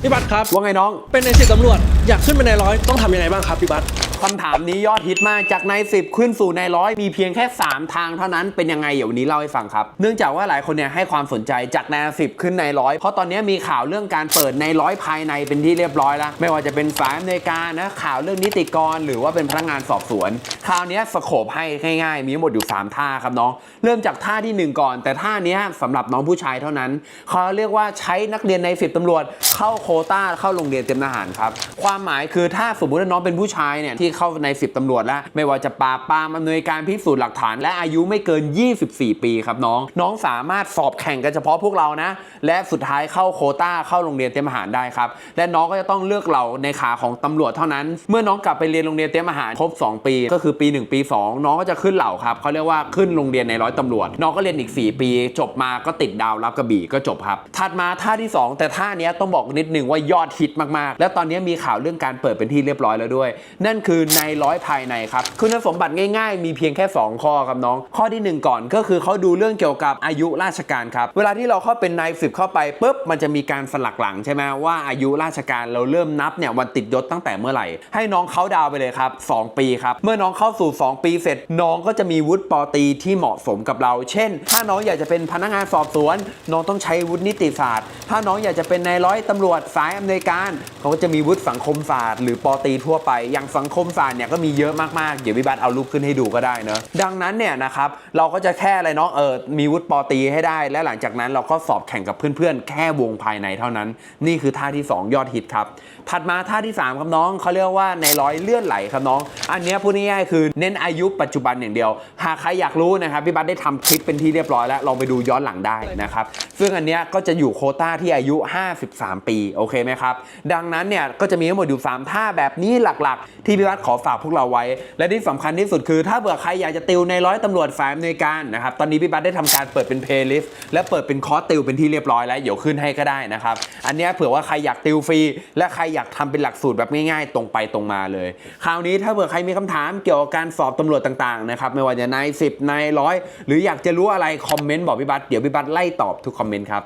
พี่บัตครับ ว่าไงน้อง เป็นในสิบตำรวจ อยากขึ้นเป็นร้อยต้องทำยังไงบ้างครับพี่บัตคำถามนี้ยอดฮิตมากจากในสิบขึ้นสู่ในร้อยมีเพียงแค่ 3 ทางเท่านั้นเป็นยังไงเดี๋ยววันนี้เล่าให้ฟังครับ เนื่องจากว่าหลายคนเนี่ยให้ความสนใจจากในสิบขึ้นในร้อยเพราะตอนนี้มีข่าวเรื่องการเปิดในร้อยภายในเป็นที่เรียบร้อยแล้ว ไม่ว่าจะเป็นสายอำนวยการนะข่าวเรื่องนิติกร หรือว่าเป็นพนักงานสอบสวนคราวนี้สโคบให้ง่ายๆ มีหมดอยู่ 3 ท่าครับน้องเริ่มจากท่าทีหนึ่1 ก่อน แต่ท่านี้ยสำหรับน้องผู้ชายเท่านั้นเขาเรียกว่าใช้นักเรียนในสิบตำรวจ เข้าโคต้าเข้าโรงเรียนเตรียมทหารครับความหมายคือถ้าสมมติว่าน้องเป็นผู้ชายเนี่ยที่เข้าในสิบตำรวจแล้ว ไม่ว่าจะปราบปรามอำนวยการพิสูจน์หลักฐาน และอายุไม่เกิน 24 ปีครับน้อง น้องสามารถสอบแข่งกันเฉพาะพวกเรานะ และสุดท้ายเข้าโคต้าเข้าโรงเรียนเตรียมทหารได้ครับ และน้องก็จะต้องเลือกเหล่าในขาของตำรวจเท่านั้น เมื่อน้องกลับไปเรียนโรงเรียนเตรียมทหารครบ 2 ปี ก็คือปี 1 ปี 2 น้องก็จะขึ้นเหล่าครับเขาเรียกว่าขึ้นโรงเรียนในร้อยตำรวจ น้องก็เรียนอีก 4 ปี จบมาก็ติดดาวรับกระบี่ก็จบครับถัดมาท่าที่ 2 แต่ท่านี้ต้องบอกนิดนึงว่ายอดฮิตมากๆ และตอนนี้มีข่าวเรื่องการเปิดเป็นที่เรียบร้อยแล้วด้วย นั่นคือในร้อยภายในครับคุณสมบัติง่ายๆ มีเพียงแค่ 2 ข้อครับน้อง ข้อทีหนึ่1 ก่อนก็คือเขาดูเรื่องเกี่ยวกับอายุราชการครับเวลาที่เราเข้าเป็นนายสิบเข้าไปปุ๊บมันจะมีการสลักหลังใช่ไหมว่าอายุราชการเราเริ่มนับเนี่ยวันติดยศตั้งแต่เมื่อไหร่ ให้น้องเขาดาวไปเลยครับ 2 ปีครับ เมื่อน้องเข้าสู่ 2 ปีเสร็จ น้องก็จะมีวุฒิปอตีที่เหมาะสมกับเรา เช่น ถ้าน้องอยากจะเป็นพนักงานสอบสวน น้องต้องใช้วุฒินิติศาสตร์ ถ้าน้องอยากจะเป็นนายร้อยตำรวจสายอำนวยการเขาก็จะมีวุฒิสังคมศาสตร์หรือปอตีทั่วไป อย่างสังคมศาสตร์เนี่ยก็มีเยอะมากๆ เดี๋ยววิบัติเอารูปขึ้นให้ดูก็ได้เนอะดังนั้นเนี่ยนะครับเราก็จะแค่อะไรน้องเออมีวุฒิปอตีให้ได้ และหลังจากนั้นเราก็สอบแข่งกับเพื่อนๆ แค่วงภายในเท่านั้น นี่คือท่าที่ 2 ยอดฮิตครับถัดมาท่าที่ 3ครับน้องเขาเรียกว่าในร้อยเลื่อนไหลครับน้อง อันเนี้ยพูดง่ายๆคือเน้นอายุปัจจุบันอย่างเดียว หากใครอยากรู้นะครับพี่บัสได้ทำคลิปเป็นที่เรียบร้อยแล้วลองไปดูย้อนหลังได้นะครับซึ่งอันเนี้ยก็จะอยู่โคต้าที่อายุ 53 ปีโอเคไหมครับดังนั้นเนี่ยก็จะมีทั้งหมดอยู่ 3 ท่าแบบนี้หลักๆ ที่พี่บัสขอฝากพวกเราไว้ และที่สำคัญที่สุดคือ ถ้าเบื่อใครอยากจะติวในร้อยตำรวจฝ่ายอำนวยการนะครับตอนนี้พี่บัสได้ทำการเปิดเป็นเพลย์ลิสต์และเปิดเป็นคอร์สติวเป็นที่เรียบร้อยแล้วเดี๋ยวขึ้นให้ก็ได้นะครับอันนี้เผื่อว่าใครอยากติวฟรีและใครอยากทำเป็นหลักสูตรแบบง่ายๆ ตรงไปตรงมาเลย คราวนี้ถ้าเผื่อใครมีคำถามเกี่ยวกับการสอบตำรวจต่างๆนะครับไม่ว่าจะใน10ในายร้อยหรืออยากจะรู้อะไรคอมเมนต์บอกพี่บัสเดี๋ยวพี่บัสไล่ตอบทุกคอมเมนต์ครับ